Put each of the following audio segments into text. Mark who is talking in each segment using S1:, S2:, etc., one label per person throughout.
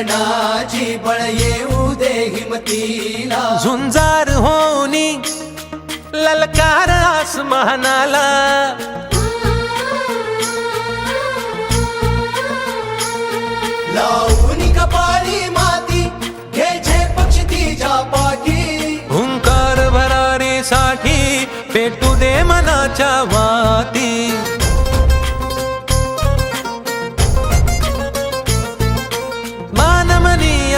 S1: शिक्षणाची बळ येऊ दे हिमतीला.
S2: झुंजार होनी ललकार आसमानाला.
S1: लावून कपाळी माती घे झे पक्षी तिच्या पाठी.
S2: हुंकार भरारी साठी पेटू दे मनाच्या वाती.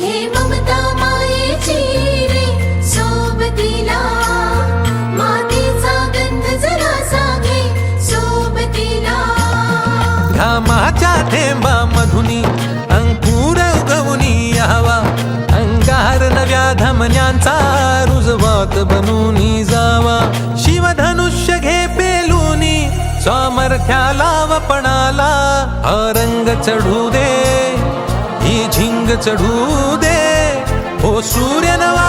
S3: घे ममता मायेची रे सोबतीला. मातीचा गंध जरासा घे सोबतीला.
S2: घामाच्या थेंबा मधुनी अंकुर उगवनी यावा. अंगार नव्या धमन्यांचा रुजवात बनूनी जावा. शिवधनुष्य घे पेलूनी सामर्थ्याला वपणाला रंग चढू दे ही झिंग चढू दे. हो सूर्यनवा